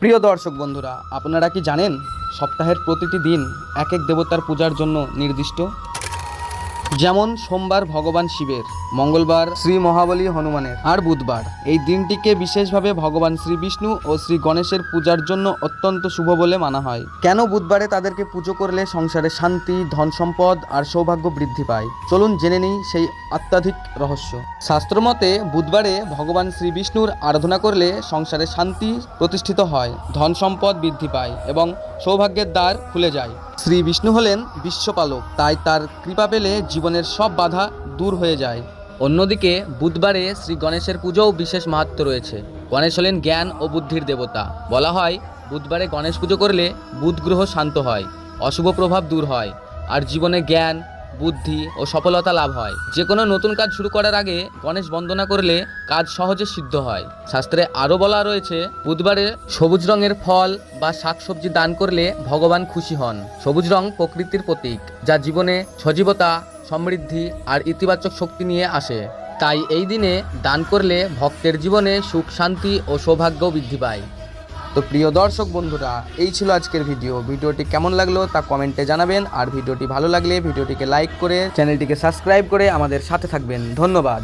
প্রিয় দর্শক বন্ধুরা, আপনারা কি জানেন সপ্তাহের প্রতিটি দিন এক এক দেবতার পূজার জন্য নির্দিষ্ট? যেমন সোমবার ভগবান শিবের, মঙ্গলবার শ্রী মহাবলী হনুমানের, আর বুধবার। এই দিনটিকে বিশেষভাবে ভগবান শ্রী বিষ্ণু ও শ্রী গণেশের পূজার জন্য অত্যন্ত শুভ বলে মানা হয়। কেন বুধবারে তাদেরকে পুজো করলে সংসারে শান্তি, ধন সম্পদ আর সৌভাগ্য বৃদ্ধি পায়? চলুন জেনে নিই সেই অত্যাধিক রহস্য। শাস্ত্রমতে বুধবারে ভগবান শ্রী বিষ্ণুর আরাধনা করলে সংসারে শান্তি প্রতিষ্ঠিত হয়, ধন সম্পদ বৃদ্ধি পায় এবং সৌভাগ্যের দ্বার খুলে যায়। শ্রী বিষ্ণু হলেন বিশ্বপালক। তাই তার কৃপা পেলে জীবনের সব বাধা দূর হয়ে যায়। অন্যদিকে বুধবারে শ্রী গণেশের পুজোও বিশেষ মাহাত্ম রয়েছে। গণেশ হলেন জ্ঞান ও বুদ্ধির দেবতা। বলা হয়, বুধবারে গণেশ পুজো করলে বুধ গ্রহ শান্ত হয়, অশুভ প্রভাব দূর হয়, আর জীবনে জ্ঞান বুদ্ধি ও সফলতা লাভ হয়। যে কোনো নতুন কাজ শুরু করার আগে গণেশ বন্দনা করলে কাজ সহজে সিদ্ধ হয়। শাস্ত্রে আরও বলা রয়েছে, বুধবারে সবুজ রঙের ফল বা শাকসবজি দান করলে ভগবান খুশি হন। সবুজ রং প্রকৃতির প্রতীক, যা জীবনে সজীবতা, সমৃদ্ধি আর ইতিবাচক শক্তি নিয়ে আসে। তাই এই দিনে দান করলে ভক্তের জীবনে সুখ, শান্তি ও সৌভাগ্য বৃদ্ধি পায়। তো প্রিয় দর্শক বন্ধুরা, এই ছিল আজকের ভিডিও। ভিডিওটি কেমন লাগল তা কমেন্টে জানাবেন। আর ভিডিওটি ভালো লাগলে ভিডিওটিকে লাইক করে চ্যানেলটিকে সাবস্ক্রাইব করে আমাদের সাথে থাকবেন। ধন্যবাদ।